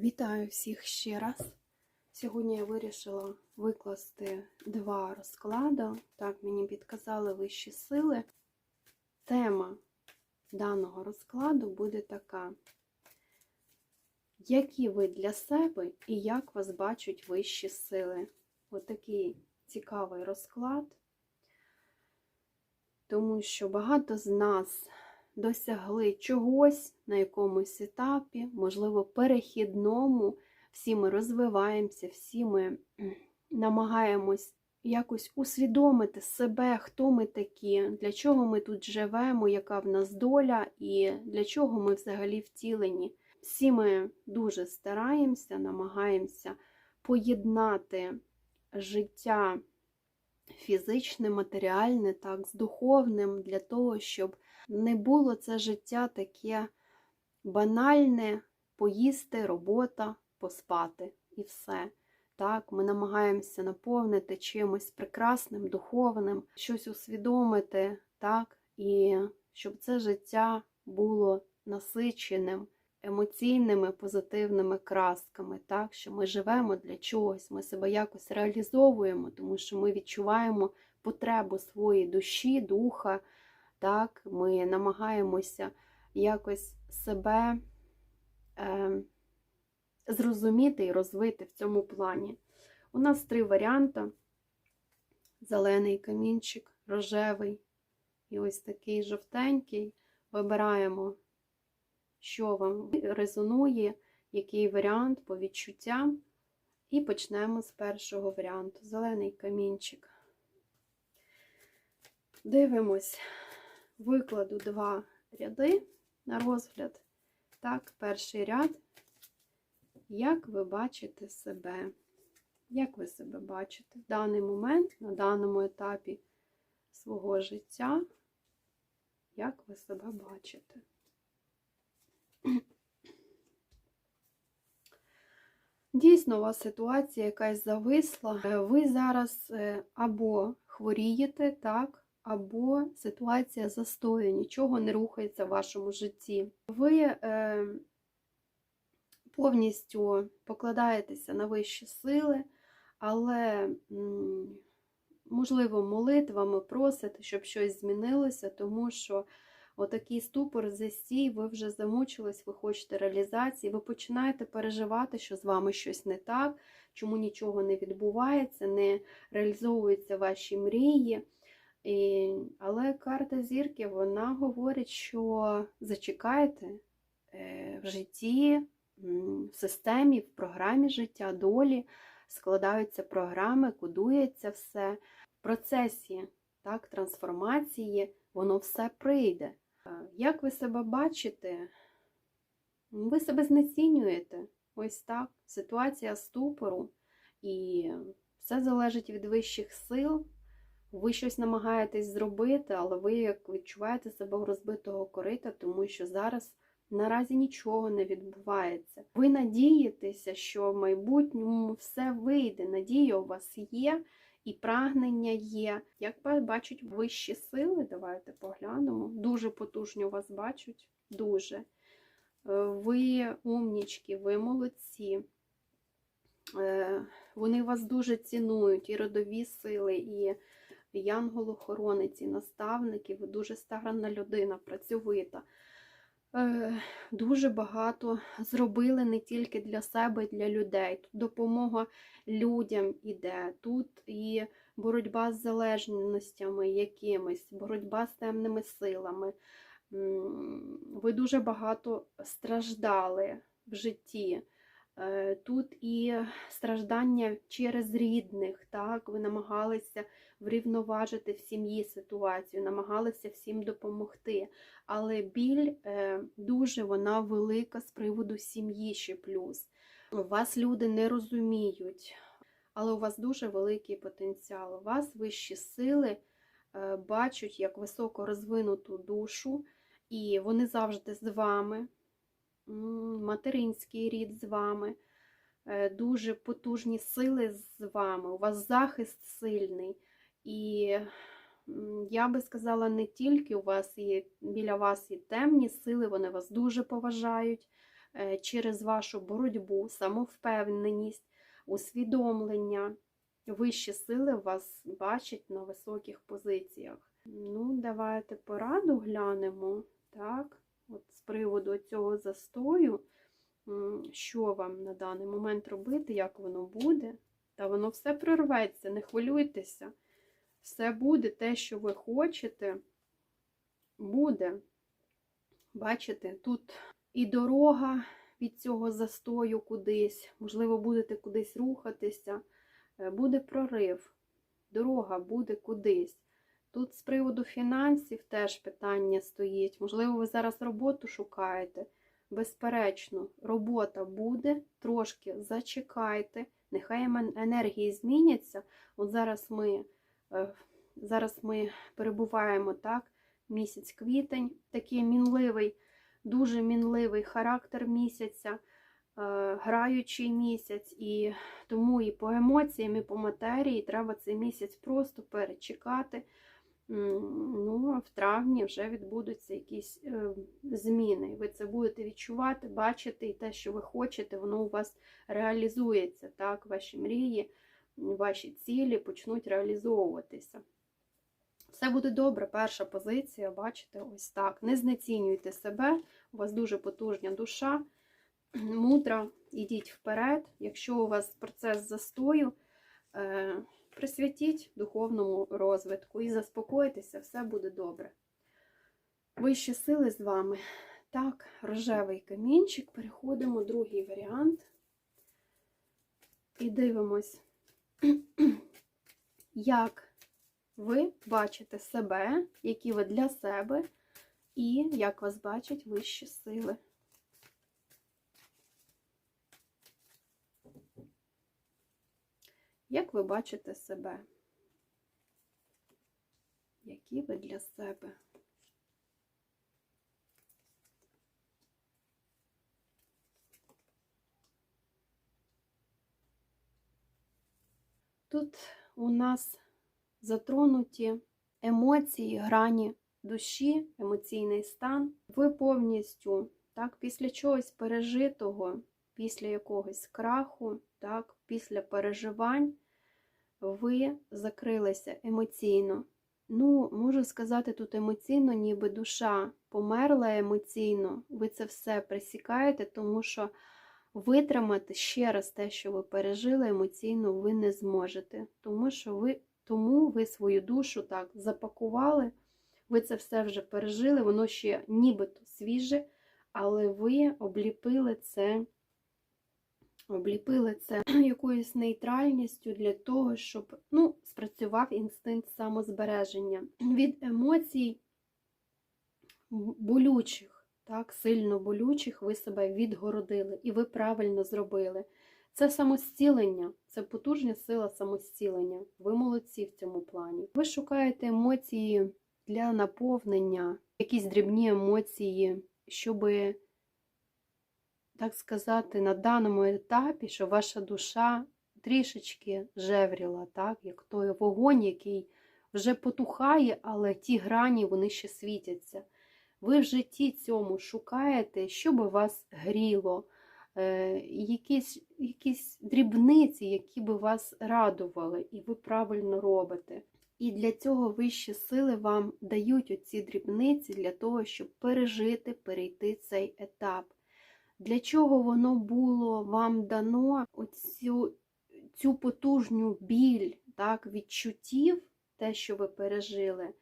Вітаю всіх ще раз. Сьогодні я вирішила викласти два розклади. Так, мені підказали вищі сили. Тема даного розкладу буде така: які ви для себе і як вас бачать вищі сили? Отакий цікавий розклад, тому що багато з нас досягли чогось на якомусь етапі, можливо, перехідному. Всі ми розвиваємося, всі ми намагаємось якось усвідомити себе, хто ми такі, для чого ми тут живемо, яка в нас доля і для чого ми взагалі втілені. Всі ми дуже стараємося, намагаємося поєднати життя фізичне, матеріальне, так, з духовним, для того, щоб не було це життя таке банальне, поїсти, робота, поспати і все. Так, Ми намагаємося наповнити чимось прекрасним, духовним, щось усвідомити, так, і щоб це життя було насиченим, емоційними, позитивними красками, так, що ми живемо для чогось, ми себе якось реалізовуємо, тому що ми відчуваємо потребу своєї душі, духа. Так, Ми намагаємося якось себе е, зрозуміти і розвити в цьому плані. У нас три варіанти: зелений камінчик, рожевий і ось такий жовтенький. Вибираємо, що вам резонує, який варіант по відчуттям. І почнемо з першого варіанту. Зелений камінчик. Дивимось викладу два ряди на розгляд. Так, перший ряд. Як ви бачите себе? Як ви себе бачите в даний момент, на даному етапі свого життя? Як ви себе бачите? Дійсно, у вас ситуація якась зависла. Ви зараз або хворієте, так, або ситуація застою, нічого не рухається в вашому житті. Ви е, повністю покладаєтеся на вищі сили, але, можливо, молитвами просите, щоб щось змінилося, тому що отакий ступор, застій, ви вже замучились, ви хочете реалізації, ви починаєте переживати, що з вами щось не так, чому нічого не відбувається, не реалізовуються ваші мрії. І, Але карта зірки вона говорить, що зачекайте е, в житті, в системі, в програмі життя, долі складаються програми, кодується все. В процесі так, трансформації воно все прийде. Як ви себе бачите? Ви себе знецінюєте. Ось так. Ситуація ступору, і все залежить від вищих сил. Ви щось намагаєтесь зробити, але ви як відчуваєте себе розбитого корита, тому що зараз наразі нічого не відбувається. Ви надієтеся, що в майбутньому все вийде. Надія у вас є і прагнення є. Як бачать вищі сили, давайте поглянемо. Дуже потужно вас бачать, дуже. Е, Ви умнічки, ви молодці. Е, вони вас дуже цінують, і родові сили, і янгол-охоронець, і ви дуже старанна людина, працьовита. Е, дуже багато зробили не тільки для себе, для людей. Тут допомога людям іде, тут і боротьба з залежностями якимись, боротьба з темними силами. Ви дуже багато страждали в житті. Е, тут і страждання через рідних, так, ви намагалися врівноважити в сім'ї ситуацію, намагалися всім допомогти. Але біль е, дуже вона велика з приводу сім'ї ще плюс. Вас люди не розуміють, але у вас дуже великий потенціал. У вас вищі сили е, бачать як високо розвинуту душу, і вони завжди з вами материнський рід з вами, е, дуже потужні сили з вами, у вас захист сильний. І я би сказала, не тільки у вас є біля вас і темні сили, вони вас дуже поважають, е, через вашу боротьбу, самовпевненість, усвідомлення. Вищі сили вас бачать на високих позиціях. Ну, давайте пораду глянемо. Так, от з приводу цього застою, що вам на даний момент робити, як воно буде. Та воно все прорветься, не хвилюйтеся. Все буде те, що ви хочете, буде. Бачите, тут і дорога від цього застою кудись, можливо, будете кудись рухатися, е, буде прорив, дорога буде кудись. Тут з приводу фінансів теж питання стоїть. Можливо, ви зараз роботу шукаєте. Безперечно, робота буде, трошки зачекайте, нехай ем- енергії зміняться. От зараз ми, е, зараз ми перебуваємо так, місяць квітень, такий мінливий, дуже мінливий характер місяця, е, граючий місяць, і тому і по емоціям, і по матерії треба цей місяць просто перечекати. Ну, в травні вже відбудуться якісь е, зміни. Ви це будете відчувати, бачити, і те, що ви хочете, воно у вас реалізується. Так, ваші мрії, ваші цілі почнуть реалізовуватися. Все буде добре, перша позиція, бачите, ось так. Не знецінюйте себе, у вас дуже потужна душа, мудра, ідіть вперед. Якщо у вас процес застою, е, присвятіть духовному розвитку і заспокойтеся, все буде добре. Вищі сили з вами. Так, рожевий камінчик. Переходимо, другий варіант. І дивимось, як ви бачите себе, які ви для себе, і як вас бачать вищі сили. Як ви бачите себе? Які ви для себе? Тут у нас затронуті емоції, грані душі, емоційний стан. Ви повністю, так, після чогось пережитого, після якогось краху, так, після переживань, ви закрилися емоційно. Ну, можу сказати, тут емоційно, ніби душа померла емоційно, ви це все присікаєте, тому що витримати ще раз те, що ви пережили емоційно, ви не зможете. Тому що ви, тому ви свою душу так запакували, ви це все вже пережили, воно ще нібито свіже, але ви обліпили це. Обліпили це якоюсь нейтральністю для того, щоб ну, спрацював інстинкт самозбереження. Від емоцій болючих, так, сильно болючих, ви себе відгородили, і ви правильно зробили. Це самостілення, це потужна сила самостілення. Ви молодці в цьому плані. Ви шукаєте емоції для наповнення, якісь дрібні емоції, щоби так сказати, на даному етапі, що ваша душа трішечки жевріла, так? як той вогонь, який вже потухає, але ті грані вони ще світяться. Ви в житті цьому шукаєте, щоб вас гріло, е, якісь, якісь дрібниці, які би вас радували, і ви правильно робите. І для цього вищі сили вам дають оці дрібниці для того, щоб пережити, перейти цей етап. Для чого воно було вам дано оцю, цю потужну біль, так, відчуттів, те, що ви пережили,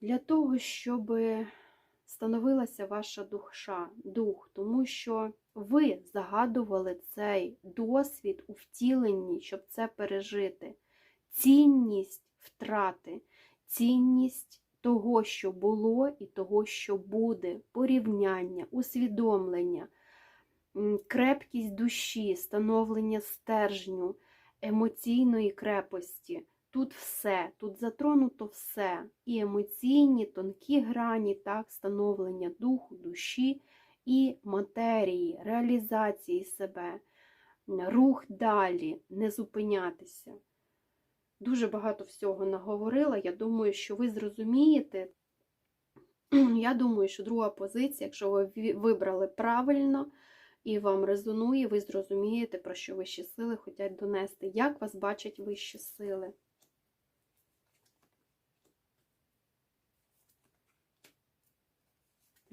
для того, щоб становилася ваша душа, дух, тому що ви загадували цей досвід у втіленні, щоб це пережити. Цінність втрати, цінність того, що було, і того, що буде, порівняння, усвідомлення, крепкість душі, становлення стержню, емоційної крепості. Тут все, тут затронуто все. І емоційні, тонкі грані, так, становлення духу, душі і матерії, реалізації себе, рух далі, не зупинятися. Дуже багато всього наговорила. Я думаю, що ви зрозумієте Я думаю, що друга позиція, якщо ви вибрали правильно і вам резонує, ви зрозумієте, про що вищі сили хочуть донести, як вас бачать вищі сили.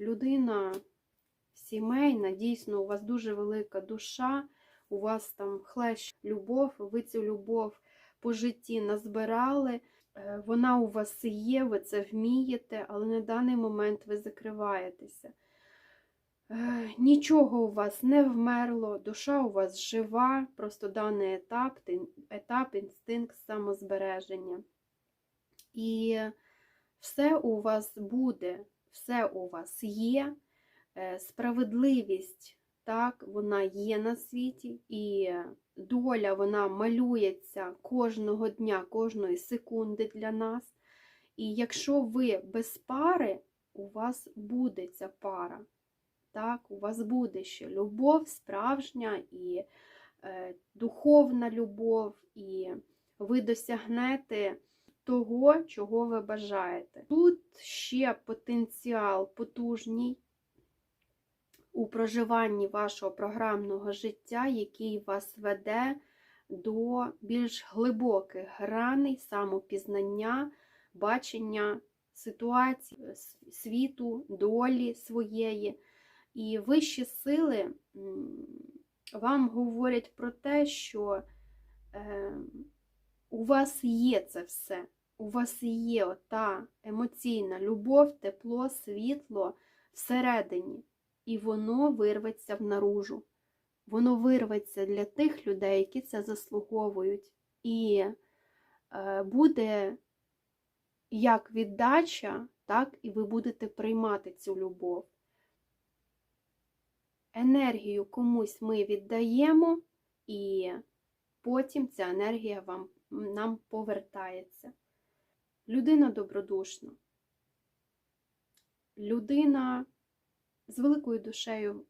Людина сімейна, дійсно, у вас дуже велика душа, у вас там хлещ любов, ви цю любов по житті назбирали. Е, Вона у вас є, ви це вмієте, але на даний момент ви закриваєтеся. Е, Нічого у вас не вмерло, душа у вас жива, просто даний етап, етап, інстинкт самозбереження. І все у вас буде, все у вас є. Е, Справедливість, так, вона є на світі, і доля вона малюється кожного дня, кожної секунди для нас. І якщо ви без пари, у вас буде ця пара. Так, у вас буде ще любов справжня і е, духовна любов, і ви досягнете того, чого ви бажаєте. Тут ще потенціал потужний у проживанні вашого програмного життя, який вас веде до більш глибоких граней самопізнання, бачення ситуації, світу, долі своєї. І вищі сили вам говорять про те, що е, у вас є це все. У вас є ота емоційна любов, тепло, світло всередині, і воно вирветься в наружу. Воно вирветься для тих людей, які це заслуговують. І е, буде як віддача, так і ви будете приймати цю любов. Енергію комусь ми віддаємо, і потім ця енергія вам, нам повертається. Людина добродушна. Людина з великою душею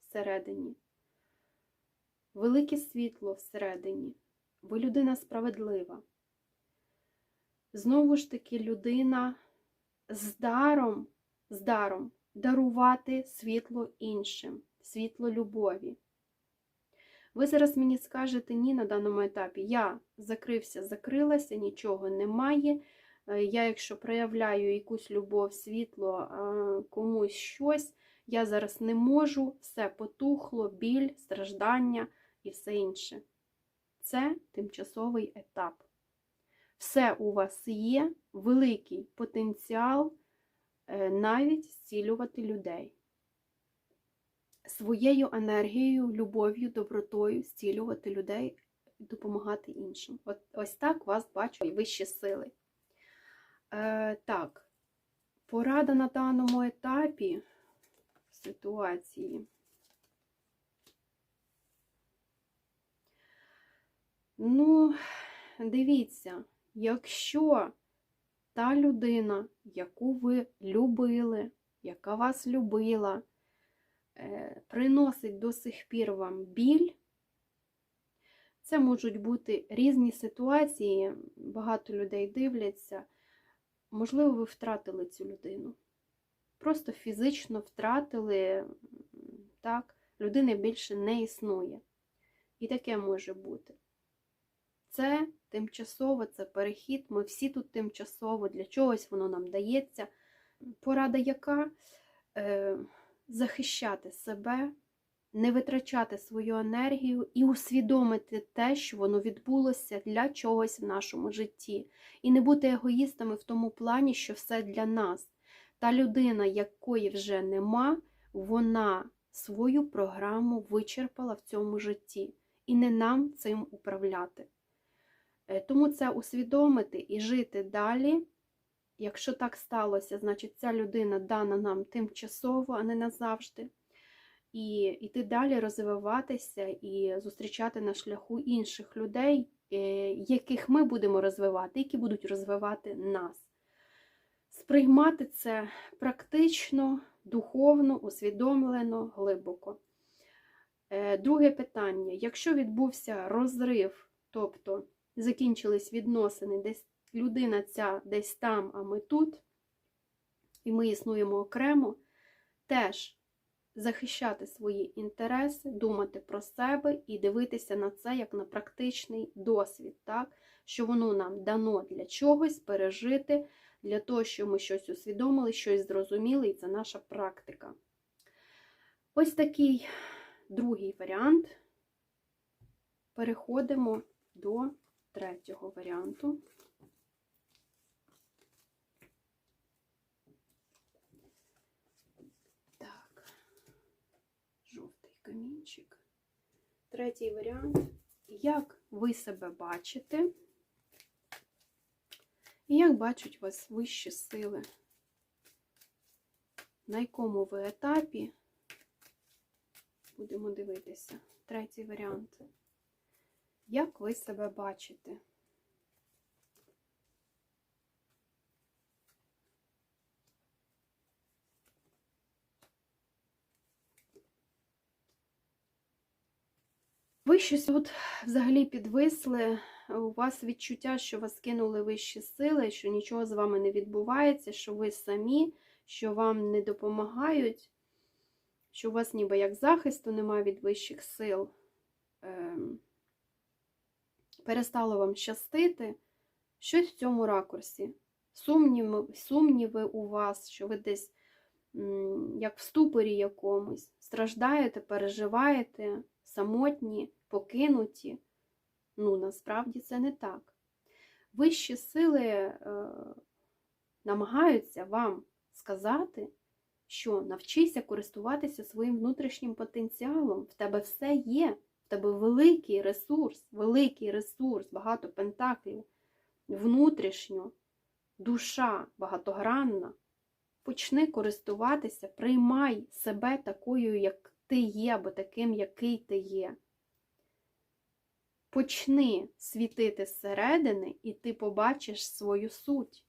всередині. Велике світло всередині. Ви людина справедлива. Знову ж таки, людина з даром, з даром дарувати світло іншим, світло любові. Ви зараз мені скажете ні на даному етапі. Я закрився, закрилася, нічого немає. Е, Я, якщо проявляю якусь любов, світло, е, комусь щось, я зараз не можу, все потухло, біль, страждання і все інше. Це тимчасовий етап. Все у вас є, великий потенціал е, навіть зцілювати людей. Своєю енергією, любов'ю, добротою зцілювати людей допомагати іншим. От, ось так вас бачать вищі сили. Е, так, порада на даному етапі ситуації. Ну, дивіться, якщо та людина, яку ви любили, яка вас любила, е, приносить до сих пір вам біль, це можуть бути різні ситуації, багато людей дивляться. Можливо, ви втратили цю людину. Просто фізично втратили, так, людини більше не існує. І таке може бути. Це тимчасово, це перехід. Ми всі тут тимчасово, для чогось воно нам дається. Порада яка? Е, захищати себе, не витрачати свою енергію і усвідомити те, що воно відбулося для чогось в нашому житті. І не бути егоїстами в тому плані, що все для нас. Та людина, якої вже нема, вона свою програму вичерпала в цьому житті. І не нам цим управляти. Е, Тому це усвідомити і жити далі. Якщо так сталося, значить ця людина дана нам тимчасово, а не назавжди. І йти далі, розвиватися і зустрічати на шляху інших людей, е, яких ми будемо розвивати, які будуть розвивати нас. Сприймати це практично, духовно, усвідомлено, глибоко. Е, Друге питання: якщо відбувся розрив, тобто закінчились відносини, десь людина ця десь там, а ми тут, і ми існуємо окремо, теж захищати свої інтереси, думати про себе і дивитися на це як на практичний досвід, так? що воно нам дано для чогось пережити, для того, щоб ми щось усвідомили, щось зрозуміли, і це наша практика. Ось такий другий варіант. Переходимо до третього варіанту. Так, жовтий камінчик. Третій варіант. Як ви себе бачите? І як бачать вас вищі сили? На якому ви етапі? Будемо дивитися. Третій варіант. Як ви себе бачите? Ви щось тут взагалі підвисли, у вас відчуття, що вас кинули вищі сили, що нічого з вами не відбувається, що ви самі, що вам не допомагають, що у вас ніби як захисту немає від вищих сил. Ем, перестало вам щастити, щось в цьому ракурсі. Сумніви, сумніви у вас, що ви десь, як в ступорі якомусь, страждаєте, переживаєте, самотні, покинуті. Ну, насправді це не так. Вищі сили е, намагаються вам сказати, що навчися користуватися своїм внутрішнім потенціалом. В тебе все є. В тебе великий ресурс, великий ресурс, багато пентаклів, внутрішньо, душа багатогранна. Почни користуватися, приймай себе такою, як ти є, або таким, який ти є. Почни світити зсередини, і ти побачиш свою суть.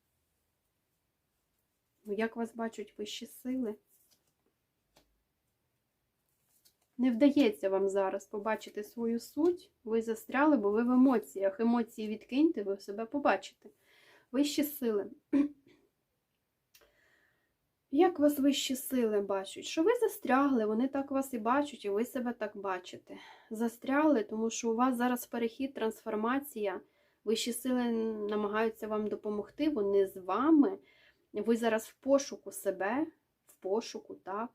Ну, як вас бачать вищі сили? Не вдається вам зараз побачити свою суть, ви застряли, бо ви в емоціях. Емоції відкиньте, ви себе побачите. Вищі сили. Як вас вищі сили бачать? Що ви застрягли, вони так вас і бачать, і ви себе так бачите. Застрягли, тому що у вас зараз перехід, трансформація. Вищі сили намагаються вам допомогти, вони з вами. Ви зараз в пошуку себе, в пошуку, так?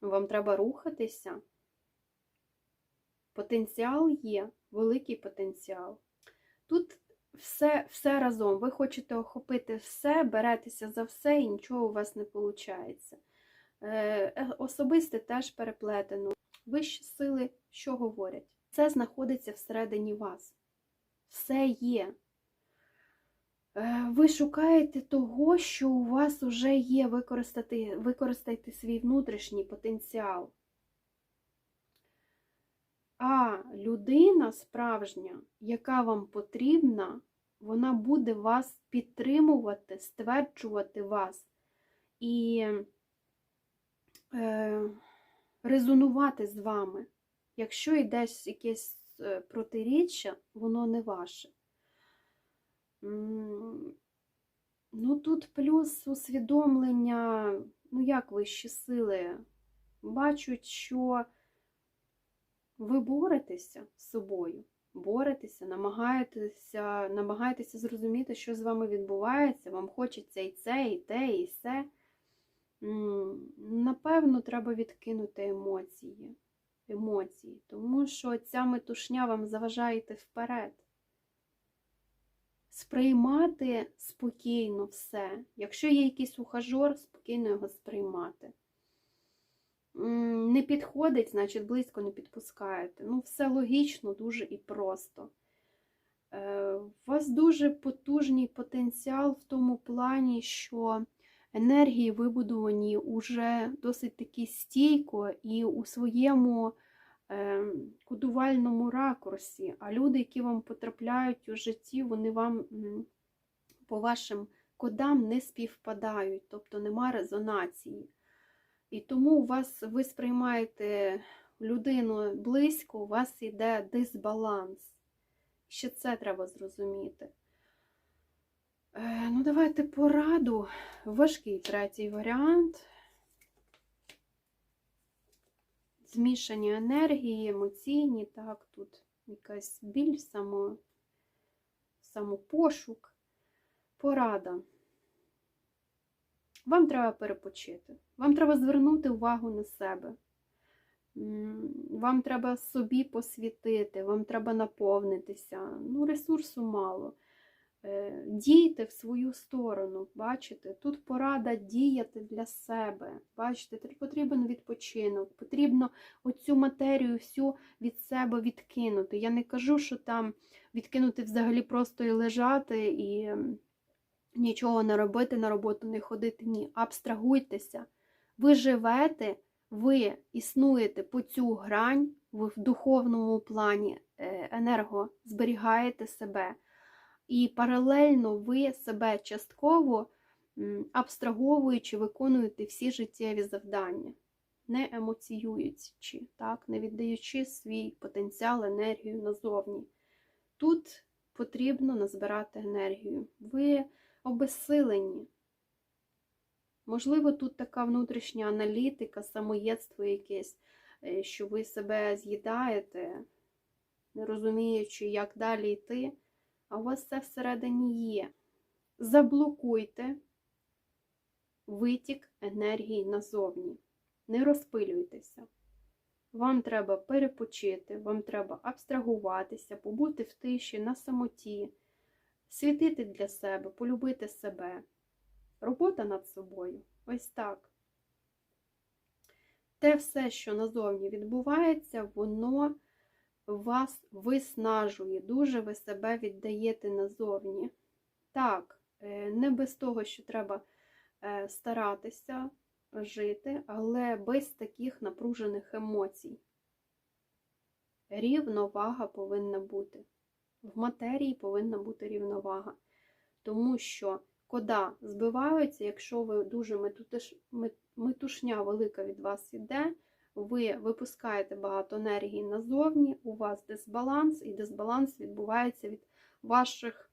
Вам треба рухатися. Потенціал є, великий потенціал. Тут все все разом. Ви хочете охопити все, беретеся за все і нічого у вас не виходить. Е, особисте теж переплетено. Вищі сили, що говорять? Це знаходиться всередині вас. Все є. Е, ви шукаєте того, що у вас вже є, використати, використайте свій внутрішній потенціал. А людина справжня, яка вам потрібна, вона буде вас підтримувати, стверджувати вас і е, резонувати з вами. Якщо йде якесь е, протиріччя, воно не ваше. Ну, тут плюс усвідомлення, ну, як вищі сили, бачать, що ви боретеся з собою, боретеся, намагаєтеся, намагаєтеся зрозуміти, що з вами відбувається, вам хочеться і це, і те, і все. Напевно, треба відкинути емоції, емоції, тому що ця метушня вам заважає йти вперед сприймати спокійно все. Якщо є якийсь ухажор, спокійно його сприймати. Не підходить, значить близько не підпускаєте. Ну, все логічно, дуже і просто. Е, у вас дуже потужний потенціал в тому плані, що енергії вибудовані уже досить таки стійко і у своєму Ем, кодувальному ракурсі, а люди, які вам потрапляють у житті, вони вам по вашим кодам не співпадають, тобто нема резонації. І тому у вас ви сприймаєте людину близько, у вас йде дисбаланс. Ще це треба зрозуміти. Е, ну, давайте пораду. Важкий третій варіант. Змішані енергії, емоційні, так, тут якась біль, само, самопошук. Порада. Вам треба перепочити. Вам треба звернути увагу на себе. Вам треба собі посвітити, вам треба наповнитися. Ну, ресурсу мало. Е, Дійте в свою сторону, бачите? Тут порада діяти для себе. Бачите, тут потрібен відпочинок, потрібно оцю матерію всю від себе відкинути. Я не кажу, що там відкинути взагалі просто і лежати, і нічого не робити, на роботу не ходити. Ні, абстрагуйтеся. Ви живете, ви існуєте по цю грань, ви в духовному плані е, енерго зберігаєте себе. І паралельно ви себе частково абстраговуючи, виконуєте всі життєві завдання, не емоціюючи, так, не віддаючи свій потенціал, енергію назовні. Тут потрібно назбирати енергію. Ви обезсилені. Можливо, тут така внутрішня аналітика, самоєдство якесь, е, що ви себе з'їдаєте, не розуміючи, як далі йти а у вас це всередині є. Заблокуйте витік енергії назовні. Не розпилюйтеся. Вам треба перепочити, вам треба абстрагуватися, побути в тиші, на самоті, світити для себе, полюбити себе. Робота над собою. Ось так. Те все, що назовні відбувається, воно вас виснажує, дуже ви себе віддаєте назовні. Так, е, не без того, що треба е, старатися жити, але без таких напружених емоцій. Рівновага повинна бути. В матерії повинна бути рівновага. Тому що кода збиваються, якщо ви дуже метушня велика від вас іде, ви випускаєте багато енергії назовні, у вас дисбаланс, і дисбаланс відбувається від ваших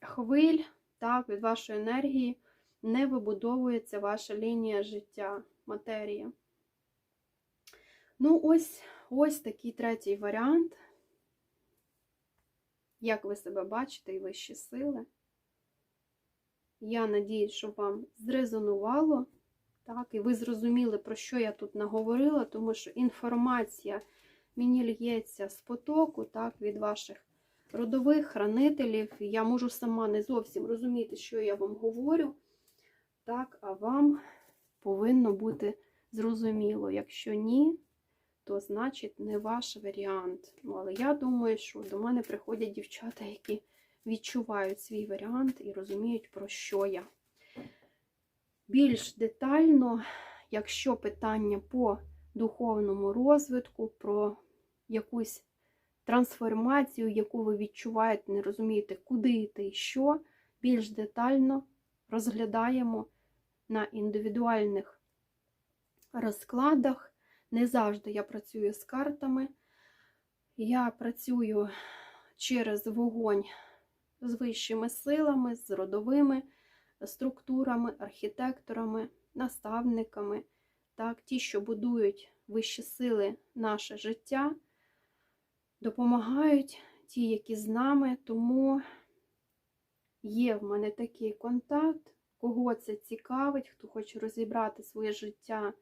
хвиль, так, від вашої енергії, не вибудовується ваша лінія життя, матерія. Ну, ось, ось такий третій варіант. Як ви себе бачите і вищі сили. Я надіюсь, що вам зрезонувало. Так, І ви зрозуміли, про що я тут наговорила, тому що інформація мені лється з потоку, так, від ваших родових хранителів. Я можу сама не зовсім розуміти, що я вам говорю. Так, а вам повинно бути зрозуміло. Якщо ні, то значить не ваш варіант. Ну, але я думаю, що до мене приходять дівчата, які відчувають свій варіант і розуміють, про що я. Більш детально, якщо питання по духовному розвитку, про якусь трансформацію, яку ви відчуваєте, не розумієте, куди йти і що, більш детально розглядаємо на індивідуальних розкладах. Не завжди я працюю з картами. Я працюю через вогонь з вищими силами, з родовими структурами, архітекторами, наставниками, так, ті, що будують вищі сили наше життя, допомагають ті, які з нами, тому є в мене такий контакт, кого це цікавить, хто хоче розібрати своє життя,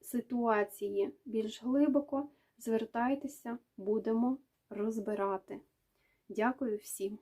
ситуації більш глибоко, звертайтеся, будемо розбирати. Дякую всім!